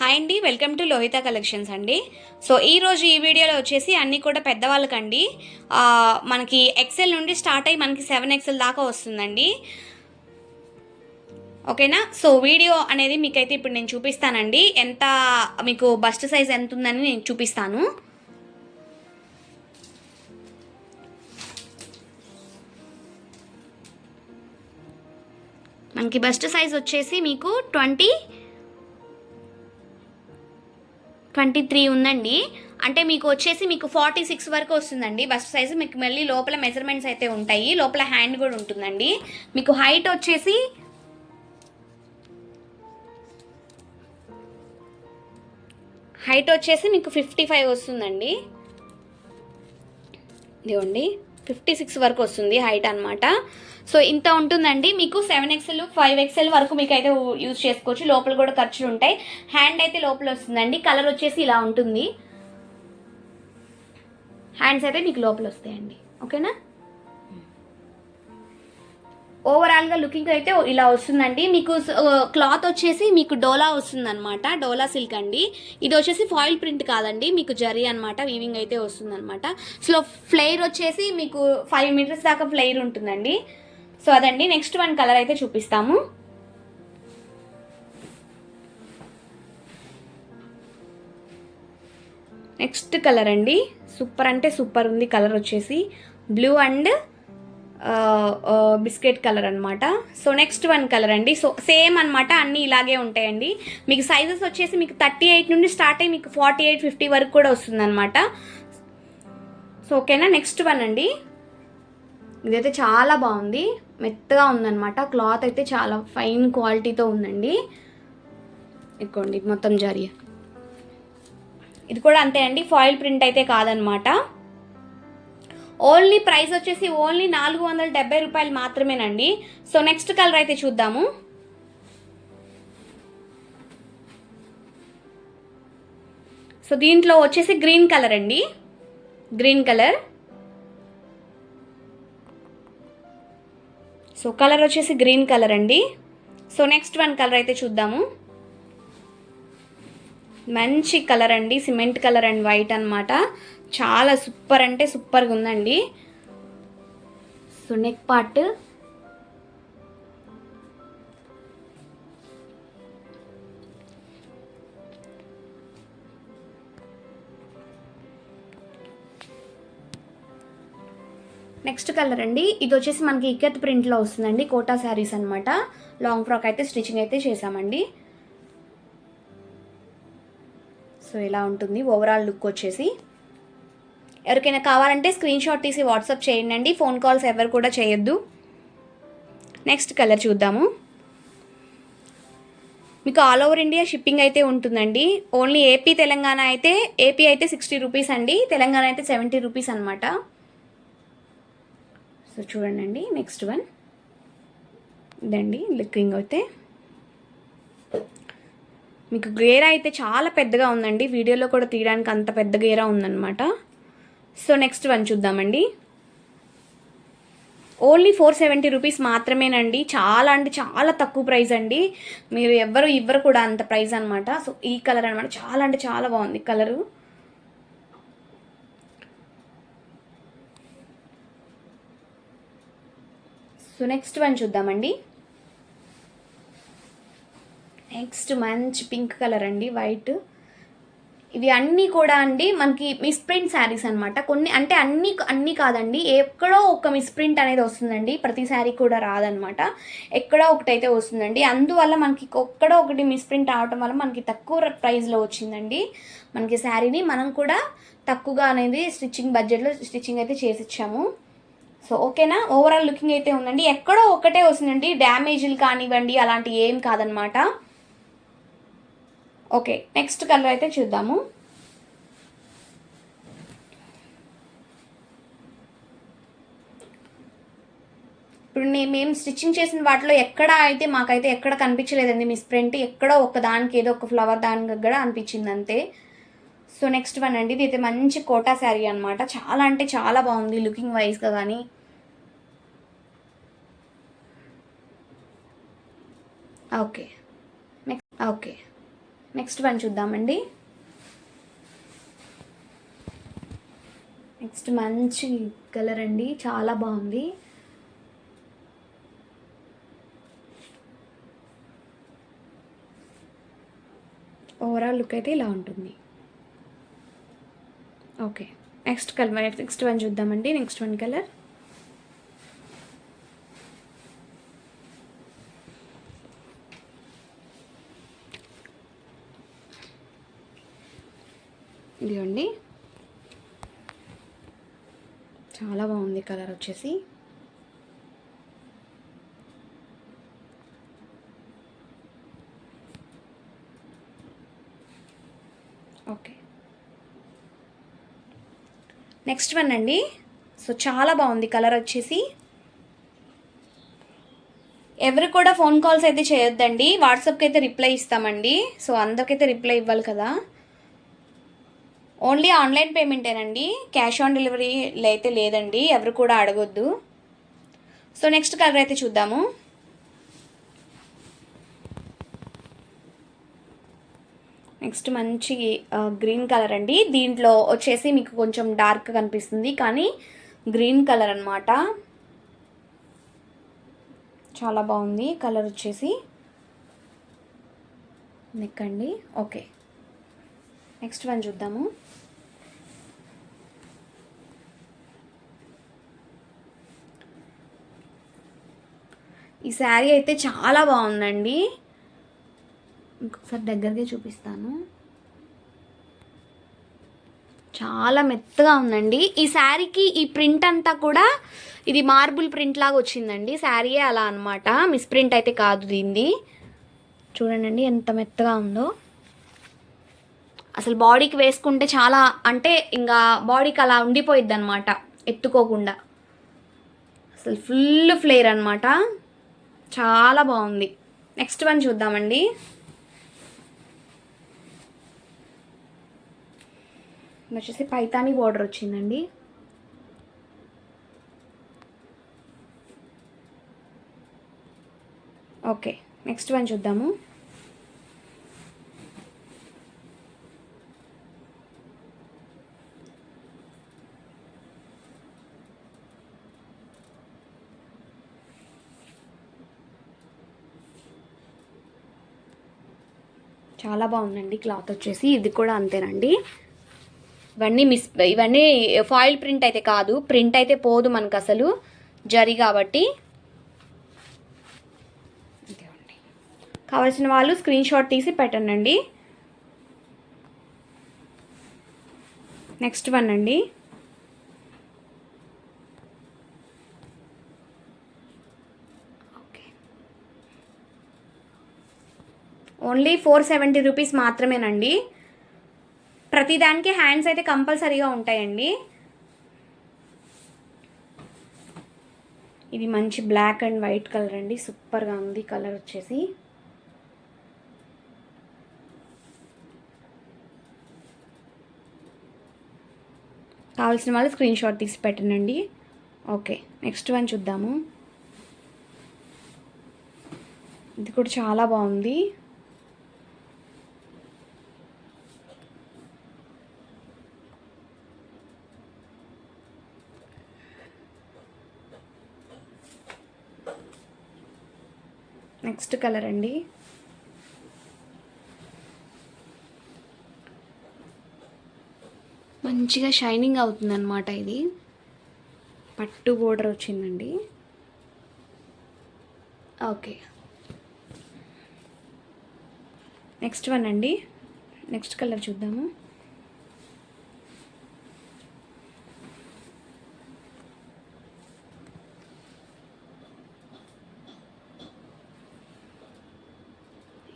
Hi అండి welcome to Lohitha collections అండి. So ఈరోజు ఈ వీడియోలో వచ్చేసి అన్నీ కూడా పెద్దవాళ్ళకండి. మనకి ఎక్సెల్ నుండి స్టార్ట్ అయ్యి మనకి సెవెన్ ఎక్సెల్ దాకా వస్తుందండి. ఓకేనా? సో వీడియో అనేది మీకైతే ఇప్పుడు నేను చూపిస్తానండి. ఎంత మీకు బస్ట్ సైజ్ ఎంత ఉందని నేను చూపిస్తాను. మనకి బస్ట్ సైజ్ వచ్చేసి మీకు ట్వంటీ ట్వంటీ త్రీ ఉందండి. అంటే మీకు వచ్చేసి మీకు ఫార్టీ సిక్స్ వరకు వస్తుందండి. బస్ట్ సైజు మీకు మళ్ళీ లోపల మెజర్మెంట్స్ అయితే ఉంటాయి. లోపల హ్యాండ్ కూడా ఉంటుందండి. మీకు హైట్ వచ్చేసి హైట్ వచ్చేసి మీకు ఫిఫ్టీ ఫైవ్ వస్తుందండి. ఇదిగోండి. ఫిఫ్టీ సిక్స్ వరకు వస్తుంది హైట్ అన్నమాట. సో ఇంత ఉంటుందండి. మీకు సెవెన్ ఎక్స్ఎల్ ఫైవ్ ఎక్స్ఎల్ వరకు మీకు అయితే యూజ్ చేసుకోవచ్చు. లోపల కూడా ఖర్చులు ఉంటాయి. హ్యాండ్ అయితే లోపల వస్తుందండి. కలర్ వచ్చేసి ఇలా ఉంటుంది. హ్యాండ్స్ అయితే మీకు లోపల వస్తాయండి. ఓకేనా ఓవరాల్గా లుకింగ్ అయితే ఇలా వస్తుందండి. మీకు క్లాత్ వచ్చేసి మీకు డోలా వస్తుందన్నమాట. డోలా సిల్క్ అండి. ఇది వచ్చేసి ఫాయిల్ ప్రింట్ కాదండి. మీకు జరీ అనమాట వీవింగ్ అయితే వస్తుందన్నమాట. సో ఫ్లేర్ వచ్చేసి మీకు ఫైవ్ మీటర్స్ దాకా ఫ్లేర్ ఉంటుందండి. సో అదండి. నెక్స్ట్ వన్ కలర్ అయితే చూపిస్తాము. నెక్స్ట్ కలర్ అండి. సూపర్ అంటే సూపర్ ఉంది. కలర్ వచ్చేసి బ్లూ అండ్ బిస్కెట్ కలర్ అనమాట సో నెక్స్ట్ వన్ కలర్ అండి. సో సేమ్ అనమాట అన్నీ ఇలాగే ఉంటాయండి. మీకు సైజెస్ వచ్చేసి మీకు థర్టీ ఎయిట్ నుండి స్టార్ట్ అయ్యి మీకు ఫార్టీ ఎయిట్ ఫిఫ్టీ వరకు కూడా వస్తుంది అనమాట సో ఓకేనా? నెక్స్ట్ వన్ అండి. ఇదైతే చాలా బాగుంది. మెత్తగా ఉందన్నమాట. క్లాత్ అయితే చాలా ఫైన్ క్వాలిటీతో ఉందండి. ఇదిగోండి మొత్తం జరి. ఇది కూడా అంతే అండి. ఫాయిల్ ప్రింట్ అయితే కాదనమాట ఓన్లీ ప్రైస్ వచ్చేసి ఓన్లీ నాలుగు వందల డెబ్బై రూపాయలు మాత్రమేనండి. సో నెక్స్ట్ కలర్ అయితే చూద్దాము. సో దీంట్లో వచ్చేసి గ్రీన్ కలర్ అండి. Green colour. సో కలర్ వచ్చేసి గ్రీన్ కలర్ అండి. సో నెక్స్ట్ వన్ కలర్ అయితే చూద్దాము. మంచి కలర్ అండి సిమెంట్ కలర్ అండ్ వైట్ అనమాట చాలా సూపర్ అంటే సూపర్గా ఉందండి. So neck part. Next colour అండి. ఇది వచ్చేసి మనకి ఇక్కత్ ప్రింట్లో వస్తుందండి కోటా శారీస్ అనమాట లాంగ్ ఫ్రాక్ అయితే స్టిచ్చింగ్ అయితే చేసామండి సో ఇలా ఉంటుంది. ఓవరాల్ లుక్ వచ్చేసి. ఎవరికైనా కావాలంటే స్క్రీన్ షాట్ తీసి వాట్సాప్ చేయండి ఫోన్ కాల్స్ ఎవరు కూడా చేయొద్దు. నెక్స్ట్ కలర్ చూద్దాము. మీకు ఆల్ ఓవర్ ఇండియా షిప్పింగ్ అయితే ఉంటుందండి. ఓన్లీ ఏపీ తెలంగాణ అయితే ఏపీ అయితే సిక్స్టీ రూపీస్ అండి. తెలంగాణ అయితే సెవెంటీ రూపీస్ అనమాట సో చూడండి నెక్స్ట్ వన్ ఇదండి. లుకింగ్ అయితే. మీకు గేరా అయితే చాలా పెద్దగా ఉందండి. వీడియోలో కూడా తీయడానికి అంత పెద్ద గేరా ఉందన్నమాట. సో నెక్స్ట్ వన్ చూద్దామండి. ఓన్లీ ఫోర్ సెవెంటీ రూపీస్ మాత్రమేనండి. చాలా అంటే చాలా తక్కువ ప్రైస్ అండి. మీరు ఎవ్వరు ఇవ్వరు కూడా అంత ప్రైస్ అనమాట సో ఈ కలర్ అనమాట చాలా అంటే చాలా బాగుంది కలరు. సో నెక్స్ట్ వన్ చూద్దామండి. నెక్స్ట్ మంచి పింక్ కలర్ అండి వైట్. ఇవి అన్నీ కూడా అండి మనకి మిస్ప్రింట్ శారీస్ అనమాట కొన్ని అంటే అన్నీ అన్నీ కాదండి ఎక్కడో ఒక మిస్ప్రింట్ అనేది వస్తుందండి ప్రతి శారీ కూడా రాదనమాట ఎక్కడో ఒకటి అయితే వస్తుందండి. అందువల్ల మనకి ఒక్కడో ఒకటి మిస్ప్రింట్ అవటం వల్ల మనకి తక్కువ ప్రైస్లో వచ్చిందండి మనకి శారీని. మనం కూడా తక్కువగా అనేది స్టిచ్చింగ్ బడ్జెట్లో స్టిచ్చింగ్ అయితే చేసి ఇచ్చాము. సో ఓకేనా? ఓవరాల్ లుకింగ్ అయితే ఉందండి. ఎక్కడో ఒకటే వస్తుందండి డ్యామేజ్లు కానివ్వండి అలాంటి ఏం కాదనమాట ఓకే నెక్స్ట్ కలర్ అయితే చూద్దాము. ఇప్పుడు నేను మేము స్టిచ్చింగ్ చేసిన వాటిలో ఎక్కడ అయితే మాకైతే ఎక్కడ కనిపించలేదండి. మిస్ ప్రింట్ ఎక్కడో ఒక దానికి ఏదో ఒక ఫ్లవర్ దానికి కూడా అనిపించింది అంతే. సో నెక్స్ట్ వన్ అండి. ఇది అయితే మంచి కోటా శారీ అనమాట చాలా అంటే చాలా బాగుంది లుకింగ్ వైజ్గా కానీ. Okay next okay. Next one చూద్దామండి. నెక్స్ట్ మంచి కలర్ అండి. చాలా బాగుంది. ఓవరాల్ లుక్ అయితే ఇలా ఉంటుంది. Okay next colour next one చూద్దామండి. నెక్స్ట్ వన్ కలర్ ఇదిగోండి చాలా బాగుంది కలర్ వచ్చేసి. ఓకే. నెక్స్ట్ వన్ అండి. సో చాలా బాగుంది కలర్ వచ్చేసి. ఎవరు కూడా ఫోన్ కాల్స్ అయితే చేయొద్దండి. వాట్సాప్కి అయితే రిప్లై ఇస్తామండి. సో అందరికైతే రిప్లై ఇవ్వాలి కదా. ఓన్లీ ఆన్లైన్ పేమెంటేనండి. క్యాష్ ఆన్ డెలివరీ అయితే లేదండి. ఎవరు కూడా అడగొద్దు. సో నెక్స్ట్ కలర్ అయితే చూద్దాము. నెక్స్ట్ మంచి గ్రీన్ కలర్ అండి. దీంట్లో వచ్చేసి మీకు కొంచెం డార్క్ కనిపిస్తుంది. కానీ గ్రీన్ కలర్ అనమాట చాలా బాగుంది. కలర్ వచ్చేసి నెక్ అండి. ఓకే. నెక్స్ట్ వన్ చూద్దాము. ఈ శారీ అయితే చాలా బాగుందండి. ఇంకొకసారి దగ్గరగా చూపిస్తాను. చాలా మెత్తగా ఉందండి. ఈ శారీకి ఈ ప్రింట్ అంతా కూడా ఇది మార్బుల్ ప్రింట్ లాగా వచ్చిందండి. శారీయే అలా అనమాట మిస్ ప్రింట్ అయితే కాదు దీన్ని చూడండి ఎంత మెత్తగా ఉందో. అసలు బాడీకి వేసుకుంటే చాలా అంటే ఇంకా బాడీకి అలా ఉండిపోయిద్ది అనమాట ఎత్తుకోకుండా. అసలు ఫుల్ ఫ్లేర్ అనమాట చాలా బాగుంది. నెక్స్ట్ వన్ చూద్దామండి. వచ్చేసి పైతానీ బార్డర్ వచ్చిందండి. ఓకే నెక్స్ట్ వన్ చూద్దాము. చాలా బాగుందండి క్లాత్ వచ్చేసి. ఇది కూడా అంతేనండి. ఇవన్నీ మిస్ ఇవన్నీ ఫాయిల్ ప్రింట్ అయితే కాదు ప్రింట్ అయితే పోదు మనకు అసలు జరి కాబట్టి. కావాల్సిన వాళ్ళు స్క్రీన్ షాట్ తీసి పెట్టండి నెక్స్ట్ వన్ అండి okay only four seventy rupees మాత్రమేనండి. ప్రతిదానికి హ్యాండ్స్ అయితే కంపల్సరీగా ఉంటాయండి. ఇది మంచి బ్లాక్ అండ్ వైట్ కలర్ అండి. సూపర్గా ఉంది కలర్ వచ్చేసి. కావాల్సిన వాళ్ళు స్క్రీన్ షాట్ తీసి పెట్టనండి. ఓకే నెక్స్ట్ వన్ చూద్దాము. ఇది కూడా చాలా బాగుంది. నెక్స్ట్ కలర్ అండి. మంచిగా షైనింగ్ అవుతుంది అనమాట ఇది. పట్టు బోర్డర్ వచ్చిందండి. ఓకే. నెక్స్ట్ వన్ అండి. నెక్స్ట్ కలర్ చూద్దాము.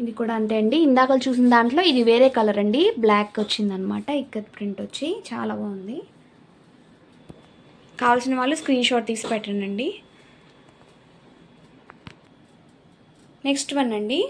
ఇది కూడా అంతే అండి. ఇందాక చూసిన దాంట్లో ఇది వేరే కలర్ అండి. బ్లాక్ వచ్చిందనమాట. ఇక్కడ ప్రింట్ వచ్చి చాలా బాగుంది. కావాల్సిన వాళ్ళు స్క్రీన్ షాట్ తీసి పెట్టండి. నెక్స్ట్ వన్ అండి.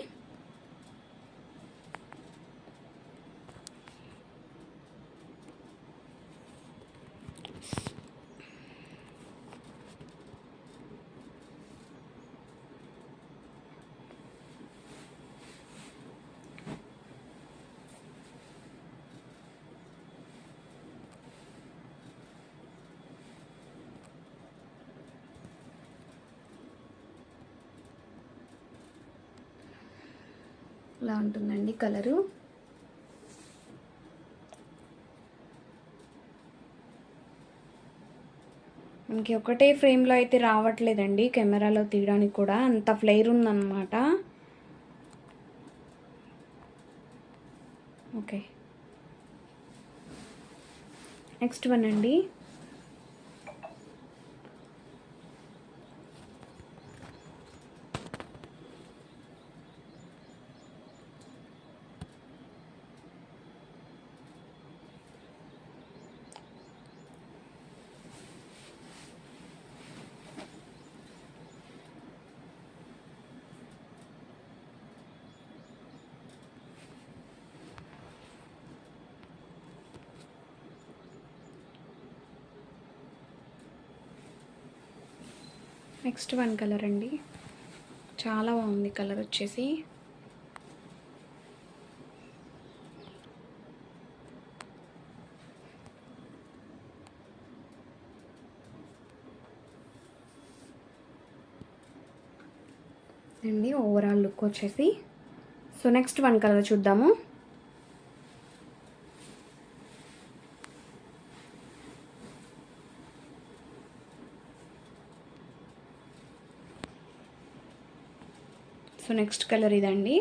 ఇలా ఉంటుందండి కలరు. మనకి ఒకటే ఫ్రేమ్లో అయితే రావట్లేదండి కెమెరాలో తీయడానికి కూడా. అంత ఫ్లేర్ ఉందన్నమాట. ఓకే. నెక్స్ట్ వన్ అండి. నెక్స్ట్ వన్ కలర్ అండి. చాలా బాగుంది కలర్ వచ్చేసి. అండి ఓవరాల్ లుక్ వచ్చేసి. సో నెక్స్ట్ వన్ కలర్ చూద్దాము. సో నెక్స్ట్ కలర్ ఇదండి.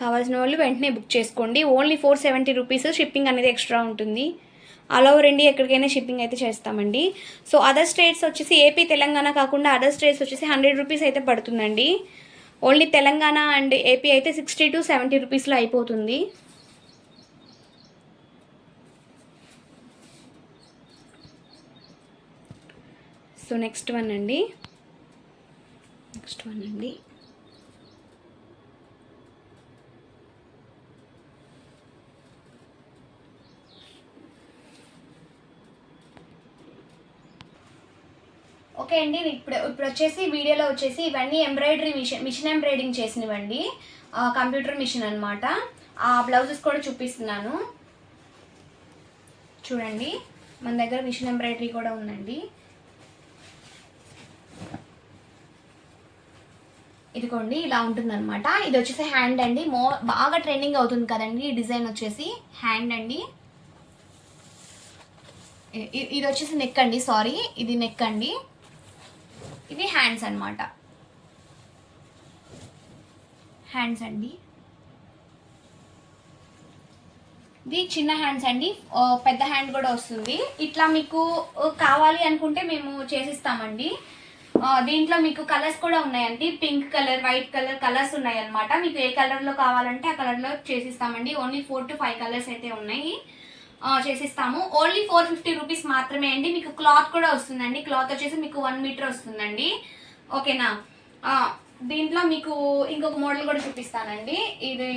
కావాల్సిన వాళ్ళు వెంటనే బుక్ చేసుకోండి. Only four seventy rupees shipping అనేది ఎక్స్ట్రా ఉంటుంది. ఆల్ ఓవర్ ఇండియా ఎక్కడికైనా షిప్పింగ్ అయితే చేస్తామండి. సో అదర్ స్టేట్స్ వచ్చేసి ఏపీ తెలంగాణ కాకుండా అదర్ స్టేట్స్ వచ్చేసి హండ్రెడ్ రూపీస్ అయితే పడుతుందండి. ఓన్లీ తెలంగాణ అండ్ ఏపీ అయితే సిక్స్టీ టు సెవెంటీ రూపీస్లో అయిపోతుంది. సో నెక్స్ట్ వన్ అండి. నెక్స్ట్ వన్ అండి. ఓకే అండి ఇప్పుడు ఇప్పుడు వచ్చేసి వీడియోలో వచ్చేసి ఇవన్నీ ఎంబ్రాయిడరీ మిషన్ మిషన్ ఎంబ్రాయిడింగ్ చేసినవండి. కంప్యూటర్ మిషన్ అనమాట ఆ బ్లౌజెస్ కూడా చూపిస్తున్నాను. చూడండి మన దగ్గర మిషన్ ఎంబ్రాయిడరీ కూడా ఉందండి. ఇదిగోండి ఇలా ఉంటుందన్నమాట. ఇది వచ్చేసి హ్యాండ్ అండి. మో బాగా ట్రెండింగ్ అవుతుంది కదండి. ఈ డిజైన్ వచ్చేసి హ్యాండ్ అండి. ఇది వచ్చేసి నెక్ అండి సారీ ఇది నెక్ అండి. ఇవి హ్యాండ్స్ అన్నమాట. హ్యాండ్స్ అండి. ఇది చిన్న హ్యాండ్స్ అండి. పెద్ద హ్యాండ్ కూడా వస్తుంది. ఇట్లా మీకు కావాలి అనుకుంటే మేము చేసిస్తామండి. దీంట్లో మీకు కలర్స్ కూడా ఉన్నాయండి. Pink colour white colour colours ఉన్నాయి అనమాట మీకు ఏ కలర్లో కావాలంటే ఆ కలర్లో చేసిస్తామండి. Only four to five colours అయితే ఉన్నాయి. చేసిస్తాము. ఓన్లీ ఫోర్ ఫిఫ్టీ రూపీస్ మాత్రమే అండి. మీకు క్లాత్ కూడా వస్తుందండి. క్లాత్ వచ్చేసి మీకు వన్ మీటర్ వస్తుందండి. ఓకేనా? దీంట్లో మీకు ఇంకొక మోడల్ కూడా చూపిస్తానండి. ఇది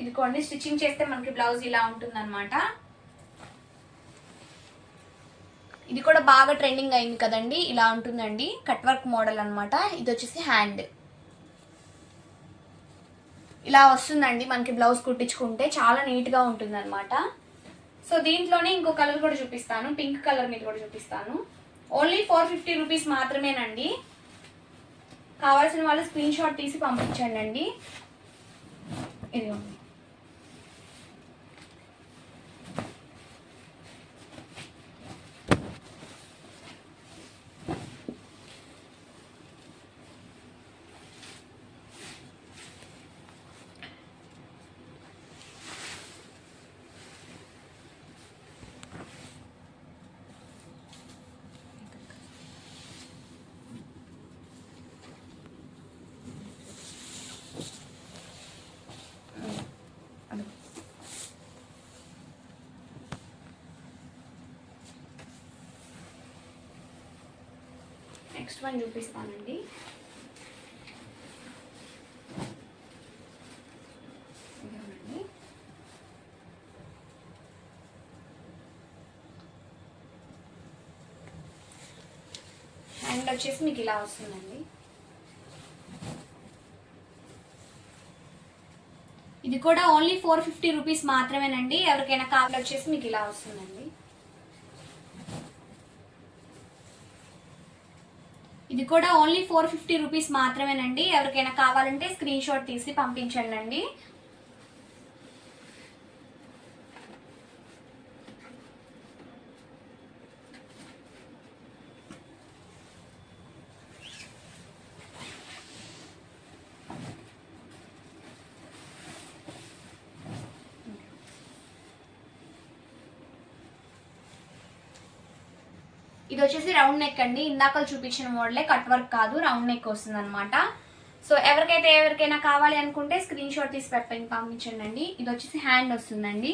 ఇదిగోండి. స్టిచ్చింగ్ చేస్తే మనకి బ్లౌజ్ ఇలా ఉంటుందన్నమాట. ఇది కూడా బాగా ట్రెండింగ్ అయింది కదండి. ఇలా ఉంటుందండి. కట్ వర్క్ మోడల్ అనమాట ఇది వచ్చేసి హ్యాండ్. ఇలా వస్తుందండి. మనకి బ్లౌజ్ కుట్టించుకుంటే చాలా నీట్గా ఉంటుంది అనమాట సో దీంట్లోనే ఇంకో కలర్ కూడా చూపిస్తాను. పింక్ కలర్ మీద కూడా చూపిస్తాను. ఓన్లీ ఫోర్ ఫిఫ్టీ రూపీస్ మాత్రమేనండి. కావాల్సిన వాళ్ళు స్క్రీన్ షాట్ తీసి పంపించండి అండి ఇదిగోండి. నెక్స్ట్ వన్ చూపిస్తానండి. ఇదిగోనండి. హ్యాండ్ వచ్చేసి మీకు ఇలా వస్తుందండి. ఇది కూడా ఓన్లీ ఫోర్ ఫిఫ్టీ రూపీస్ మాత్రమేనండి. ఎవరికైనా కావాలి వచ్చేసి మీకు ఇలా వస్తుందండి. ఇది కూడా ఓన్లీ ఫోర్ ఫిఫ్టీ రూపీస్ మాత్రమేనండి. ఎవరికైనా కావాలంటే స్క్రీన్ షాట్ తీసి పంపించండి ఇది వచ్చేసి రౌండ్ నెక్ అండి. ఇందాక చూపించిన మోడలే కట్ వర్క్ కాదు రౌండ్ నెక్ వస్తుంది అనమాట సో ఎవరికైతే ఎవరికైనా కావాలి అనుకుంటే స్క్రీన్ షాట్ తీసి పెట్టండి పంపించండి అండి ఇది వచ్చేసి హ్యాండ్ వస్తుందండి.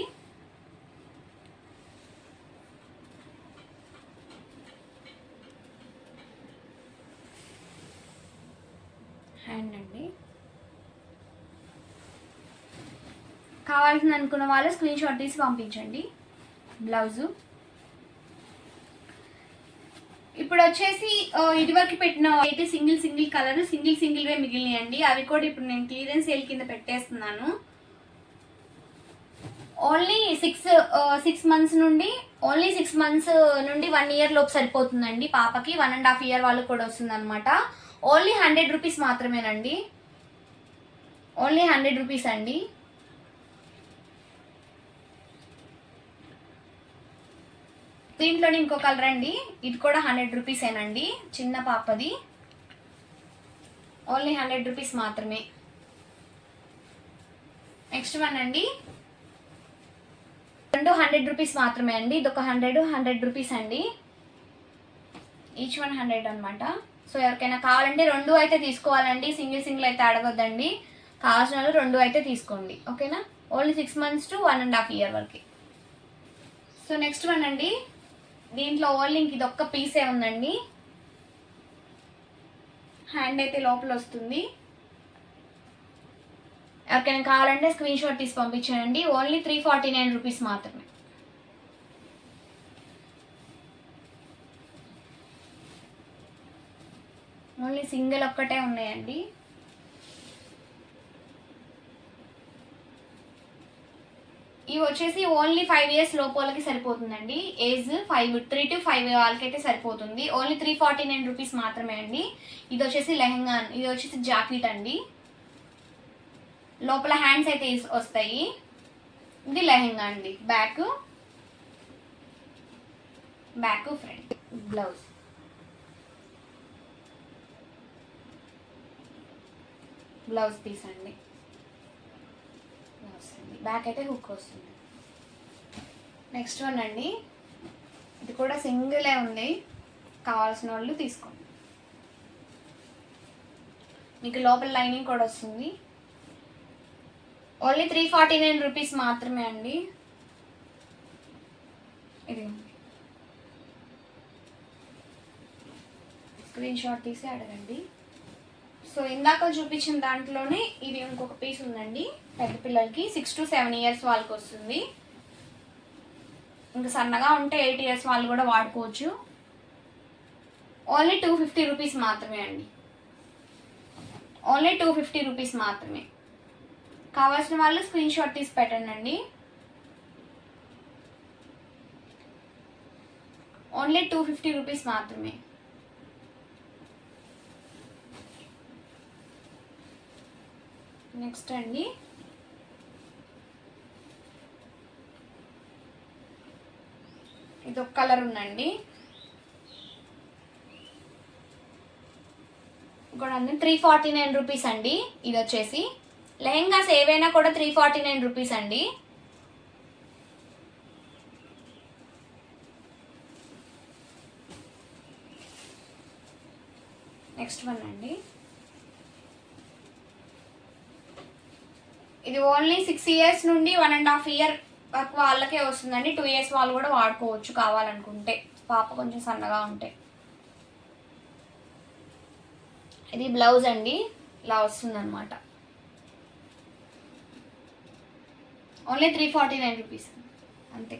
హ్యాండ్ అండి. కావాల్సింది అనుకున్న వాళ్ళు స్క్రీన్ షాట్ తీసి పంపించండి. బ్లౌజు ఇప్పుడు వచ్చేసి ఇదివరకు పెట్టిన అయితే single single colour single single way మిగిలినాయండి. అవి కూడా ఇప్పుడు నేను క్లియరెన్స్ సేల్ కింద పెట్టేస్తున్నాను. ఓన్లీ సిక్స్ సిక్స్ మంత్స్ నుండి ఓన్లీ సిక్స్ మంత్స్ నుండి వన్ ఇయర్ లోపు సరిపోతుందండి పాపకి. వన్ అండ్ హాఫ్ ఇయర్ వాళ్ళకి కూడా వస్తుందన్నమాట. ఓన్లీ హండ్రెడ్ రూపీస్ మాత్రమేనండి. ఓన్లీ హండ్రెడ్ రూపీస్ అండి. దీంట్లోనే ఇంకో కలర్ అండి. ఇది కూడా హండ్రెడ్ రూపీసేనండి చిన్న పాపది. ఓన్లీ హండ్రెడ్ రూపీస్ మాత్రమే. నెక్స్ట్ వన్ అండి. రెండు హండ్రెడ్ రూపీస్ మాత్రమే అండి. ఇది ఒక హండ్రెడ్ హండ్రెడ్ రూపీస్ అండి. ఈచ్ వన్ హండ్రెడ్ అనమాట సో ఎవరికైనా కావాలంటే రెండు అయితే తీసుకోవాలండి. సింగిల్ సింగిల్ అయితే అడగొద్దండి. కావాల్సిన వాళ్ళు రెండు అయితే తీసుకోండి. ఓకేనా? Only six months to one and half year వరకు. సో నెక్స్ట్ వన్ అండి. దీంట్లో ఓన్లీ ఇంక ఇది ఒక్క పీసే ఉందండి. హ్యాండ్ అయితే లోపల వస్తుంది. ఎవరికైనా కావాలంటే స్క్రీన్ షాట్ తీసి పంపించండి only three forty nine rupees మాత్రమే. ఓన్లీ సింగిల్ ఒక్కటే ఉన్నాయండి. ఇవి వచ్చేసి ఓన్లీ ఫైవ్ ఇయర్స్ లోపలకి సరిపోతుందండి. Age five three to five వాళ్ళకైతే సరిపోతుంది. Only three forty nine rupees మాత్రమే అండి. ఇది వచ్చేసి లెహంగా ఇది వచ్చేసి జాకెట్ అండి. లోపల హ్యాండ్స్ అయితే వస్తాయి. ఇది లెహంగా అండి. Back back front blouse blouse piece అండి. వస్తుంది బ్యాక్ అయితే హుక్ వస్తుంది. నెక్స్ట్ వన్ అండి. ఇది కూడా సింగిలే ఉంది. కావాల్సిన వాళ్ళు తీసుకోండి మీకు లోపల లైనింగ్ కూడా వస్తుంది. Only three forty nine rupees మాత్రమే అండి. ఇది. స్క్రీన్ షాట్ తీసి అడగండి. సో ఇందాక చూపించిన దాంట్లోనే ఇది ఇంకొక పీస్ ఉందండి. పెద్ద పిల్లలకి సిక్స్ టు సెవెన్ ఇయర్స్ వాళ్ళకి వస్తుంది. ఇంకా సన్నగా ఉంటే ఎయిట్ ఇయర్స్ వాళ్ళు కూడా వాడుకోవచ్చు. ఓన్లీ టూ ఫిఫ్టీ రూపీస్ మాత్రమే అండి. ఓన్లీ టూ ఫిఫ్టీ రూపీస్ మాత్రమే. కావాల్సిన వాళ్ళు స్క్రీన్ షాట్ తీసి పెట్టండి ఓన్లీ టూ ఫిఫ్టీ రూపీస్ మాత్రమే. నెక్స్ట్ అండి. ఇది ఒక కలర్ ఉందండి. కూడా త్రీ ఫార్టీ నైన్ రూపీస్ అండి. ఇది వచ్చేసి లెహెంగాస్ ఏవైనా కూడా త్రీ ఫార్టీ నైన్ రూపీస్ అండి. నెక్స్ట్ వన్ అండి. ఇది ఓన్లీ సిక్స్ ఇయర్స్ నుండి వన్ అండ్ హాఫ్ ఇయర్ వరకు వాళ్ళకే వస్తుందండి. టూ ఇయర్స్ వాళ్ళు కూడా వాడుకోవచ్చు కావాలనుకుంటే. పాప కొంచెం సన్నగా ఉంటే. ఇది బ్లౌజ్ అండి. ఇలా వస్తుందన్నమాట. Only three forty nine rupees అంతే.